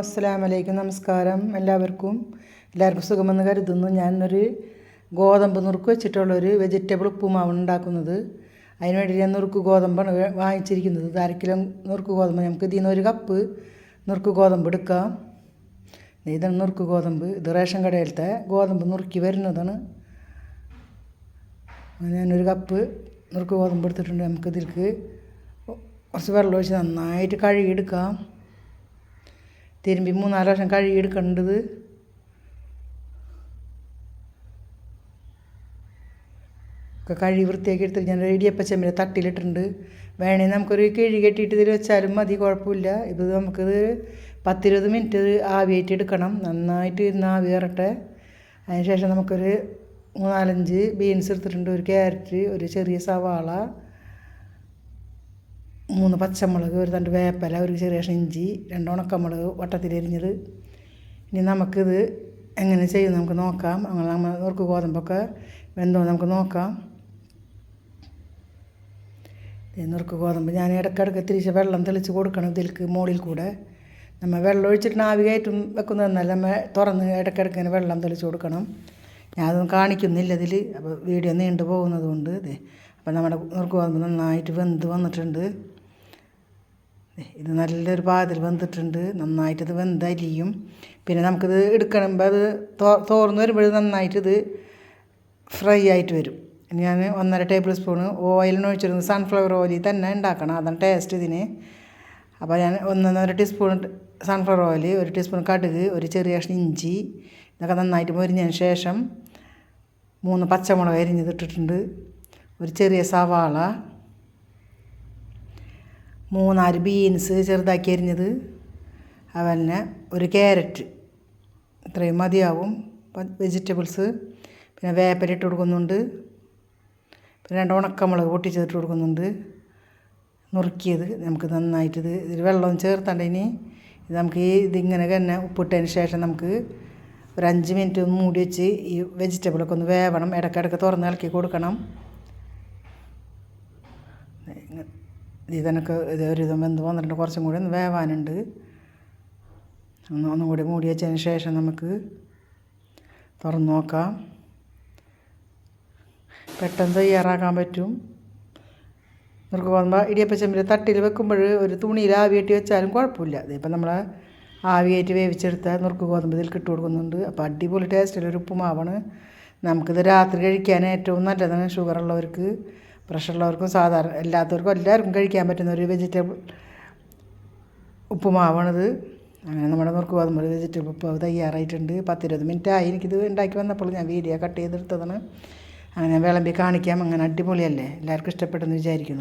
അസ്സലാമു വലൈക്കും നമസ്കാരം. എല്ലാവർക്കും എല്ലാവർക്കും സുഖമെന്ന് കരുതുന്നു. ഞാനൊരു ഗോതമ്പ് നുറുക്ക് വെച്ചിട്ടുള്ളൊരു വെജിറ്റബിൾ ഉപ്പുമാവ് ഉണ്ടാക്കുന്നത്. അതിന് വേണ്ടി ഞാൻ നുറുക്ക് ഗോതമ്പാണ് വാങ്ങിച്ചിരിക്കുന്നത്. ഇത് അര കിലോ നുറുക്ക് ഗോതമ്പ്. നമുക്ക് ഇതിൽ നിന്ന് ഒരു കപ്പ് നുറുക്ക് ഗോതമ്പ് എടുക്കാം. ഇതാണ് നുറുക്ക് ഗോതമ്പ്. ഇത് റേഷൻ കടയിലത്തെ ഗോതമ്പ് നുറുക്കി വരുന്നതാണ്. ഞാനൊരു കപ്പ് നുറുക്ക് ഗോതമ്പ് എടുത്തിട്ടുണ്ട്. നമുക്ക് ഇതിലേക്ക് കുറച്ച് വെള്ളം ഒഴിച്ച് നന്നായിട്ട് കഴുകിയെടുക്കാം. തിരുമ്പി മൂന്നാൽ വർഷം കഴുകിയെടുക്കേണ്ടത്. ഒക്കെ കഴുകി വൃത്തിയാക്കി എടുത്തിട്ട് ഞാൻ ഇടിയപ്പ ചെമ്മിൽ തട്ടിലിട്ടുണ്ട് വേണമെങ്കിൽ നമുക്കൊരു കിഴി കെട്ടിയിട്ട് ഇതിൽ വെച്ചാലും മതി കുഴപ്പമില്ല. ഇത് നമുക്കിത് പത്തിരുപത് മിനിറ്റ് ആവിയായിട്ട് എടുക്കണം. നന്നായിട്ട് ഇരുന്ന് ആവി കയറട്ടെ. അതിന് ശേഷം നമുക്കൊരു മൂന്നാലഞ്ച് ബീൻസ് എടുത്തിട്ടുണ്ട്. ഒരു ക്യാരറ്റ് ഒരു ചെറിയ സവാള മൂന്ന് പച്ചമുളക് ഒരു തണ്ട് വേപ്പില ഒരു ചെറിയ ഇഞ്ചി രണ്ട് ഉണക്കമുളക് വട്ടത്തിലരിഞ്ഞത് ഇനി നമുക്കിത് എങ്ങനെ ചെയ്യും നമുക്ക് നോക്കാം. അങ്ങനെ നമ്മൾ നുറുക്ക് ഗോതമ്പൊക്കെ വെന്തോ നമുക്ക് നോക്കാം. നുറുക്ക് ഗോതമ്പ്. ഞാൻ ഇടയ്ക്കിടയ്ക്ക് തിരിച്ച് വെള്ളം തെളിച്ച് കൊടുക്കണം ഇതിലേക്ക് മുകളിൽ കൂടെ. നമ്മൾ വെള്ളം ഒഴിച്ചിട്ട് ആവി കയറ്റും വെക്കുന്നതെന്നല്ല നമ്മൾ തുറന്ന് ഇടയ്ക്കിടയ്ക്ക് ഇങ്ങനെ വെള്ളം തെളിച്ച് കൊടുക്കണം. ഞാനതൊന്നും കാണിക്കുന്നില്ല ഇതിൽ അപ്പോൾ വീഡിയോ നീണ്ടു പോകുന്നത് കൊണ്ട് അതെ അപ്പോൾ നമ്മുടെ നുറുക്ക് ഗോതമ്പ് നന്നായിട്ട് വെന്ത് വന്നിട്ടുണ്ട്. ഇത് നല്ലൊരു പാതിൽ വെന്തിട്ടുണ്ട് നന്നായിട്ട് ഇത് വെന്തരിയും പിന്നെ നമുക്കിത് എടുക്കണമ്പോൾ അത് തോർന്ന് വരുമ്പോൾ നന്നായിട്ട് ഇത് ഫ്രൈ ആയിട്ട് വരും. ഞാൻ ഒന്നര ടേബിൾ സ്പൂൺ ഓയിലിന് ഒഴിച്ചിരുന്നത് സൺഫ്ലവർ ഓയിൽ തന്നെ ഉണ്ടാക്കണം. അതാണ് ടേസ്റ്റ് ഇതിന്. അപ്പോൾ ഞാൻ ഒന്നൊന്നര ടീസ്പൂൺ സൺഫ്ലവർ ഓയിൽ ഒരു ടീസ്പൂൺ കടുക് ഒരു ചെറിയ കഷ്ണം ഇഞ്ചി ഇതൊക്കെ നന്നായിട്ട് മൊരിഞ്ഞതിന് ശേഷം മൂന്ന് പച്ചമുളക് അരിഞ്ഞത് ഇട്ടിട്ടുണ്ട്. ഒരു ചെറിയ സവാള മൂന്നാൽ ബീൻസ് ചെറുതാക്കി അരിഞ്ഞത്. അതുപോലെ ഒരു ക്യാരറ്റ് ഇത്രയും മതിയാവും. വെജിറ്റബിൾസ് പിന്നെ വേപ്പില ഇട്ട് കൊടുക്കുന്നുണ്ട്. പിന്നെ രണ്ട് ഉണക്കമുളക് പൊട്ടിച്ചതിട്ട് കൊടുക്കുന്നുണ്ട്. നുറുക്കിയത് നമുക്ക് നന്നായിട്ടിത് ഇത് ഇതിൽ വെള്ളം ചേർത്തണ്ട ഇനി ഇത് നമുക്ക് ഈ ഇതിങ്ങനെ തന്നെ ഉപ്പിട്ടതിന് ശേഷം നമുക്ക് ഒരു അഞ്ച് മിനിറ്റ് ഒന്ന് മൂടി വെച്ച് ഈ വെജിറ്റബിളൊക്കെ ഒന്ന് വേവണം. ഇടയ്ക്കിടയ്ക്ക് തുറന്ന് ഇളക്കി കൊടുക്കണം. ഇതിനൊക്കെ ഇത് ഒരു വെന്ത് വന്നിട്ടുണ്ട്. കുറച്ചും കൂടി ഒന്ന് വേവാനുണ്ട്. ഒന്ന് ഒന്നും കൂടി മൂടി വെച്ചതിന് ശേഷം നമുക്ക് തുറന്ന് നോക്കാം. പെട്ടെന്ന് തയ്യാറാക്കാൻ പറ്റും. നുറുക്ക് പോകുമ്പോൾ ഇടിയപ്പ ചെമ്പിൽ തട്ടിൽ വെക്കുമ്പോൾ ഒരു തുണിയിൽ ആവിയേറ്റി വെച്ചാലും കുഴപ്പമില്ല. ഇതിപ്പോൾ നമ്മൾ ആവിയേറ്റ് വേവിച്ചെടുത്ത നുറുക്ക് ഗോതമ്പ് ഇതിൽ ഇട്ട് കൊടുക്കുന്നുണ്ട്. അപ്പോൾ അടിപൊളി ടേസ്റ്റിൽ ഒരു ഉപ്പുമാവാണ്. നമുക്കിത് രാത്രി കഴിക്കാൻ ഏറ്റവും നല്ലതാണ് ഷുഗർ ഉള്ളവർക്ക് പ്രഷറുള്ളവർക്കും സാധാരണ എല്ലാത്തവർക്കും എല്ലാവർക്കും കഴിക്കാൻ പറ്റുന്ന ഒരു വെജിറ്റബിൾ ഉപ്പുമാവാണിത്. അങ്ങനെ നമ്മുടെ നുറുക്ക് ഗോതമ്പ് വെജിറ്റബിൾ ഉപ്പ് തയ്യാറായിട്ടുണ്ട്. പത്തിരുപത് മിനിറ്റ് ആയി. എനിക്കിത് ഉണ്ടാക്കി വന്നപ്പോൾ ഞാൻ വീഡിയോ കട്ട് ചെയ്തെടുത്തതാണ്. അങ്ങനെ വിളമ്പി കാണിക്കാം. അങ്ങനെ അടിപൊളിയല്ലേ? എല്ലാവർക്കും ഇഷ്ടപ്പെട്ടെന്ന് വിചാരിക്കുന്നു.